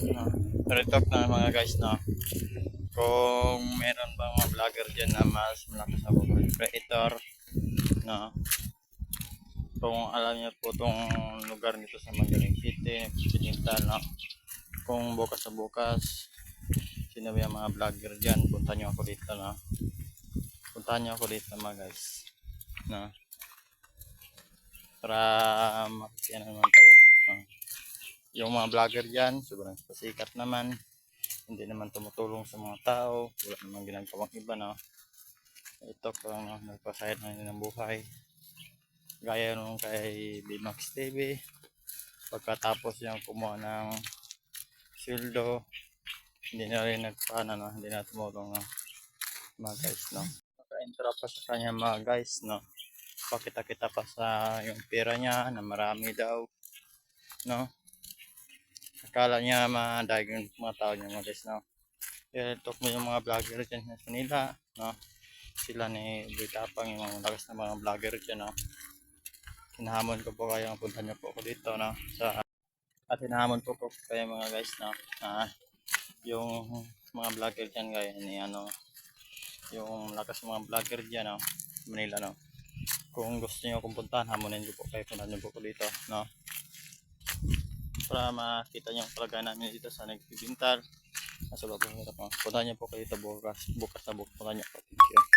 No? Retalk na mga guys, no? Kung meron bang mga vlogger dyan na mas malakas na creator, no? Kung alam niyo po itong lugar nito sa Magaling City, Pinintal, no? Kung bukas sa bukas, sino ba yung mga vlogger dyan, punta nyo ako dito, no? Puntahan nyo ako dito mga guys, no? Para makikita naman? Yung mga vlogger dyan, sobrang pasikat naman, hindi naman tumutulong sa mga tao, wala namang ginagawang iba, no? Ito ko no, nagpasahit na nila ng buhay. Gaya nung kay Bimax TV, pagkatapos yung kumuha ng sildo, hindi na rin nagpana, no? hindi na tumulong no? mga guys. No? Naka-intro pa sa kanya mga guys. No? Pakita-kita pa sa yung pera niya na marami daw. No? Akala niya madahil yung mga tao niya mga guys. No? Kaya talk mo yung mga vlogger dyan sa Manila. No? Sila ni Bitapang yung mga lakas na mga vlogger dyan. No? hinahamon ko po kayo punta niyo po ako dito no sa at hinahamon po po kayo mga guys no na yung mga vlogger diyan gaya ni ano yung lakas mga vlogger diyan no Manila no kung gusto niyo akong puntahan hamonin ko po kayo punta niyo po ko dito no para makita niyo ang kalagayan namin dito sa Nagbibintal nasa loob ng hirap punta niyo po kayo dito bukas bukas na bukas. Punta niyo po. Thank you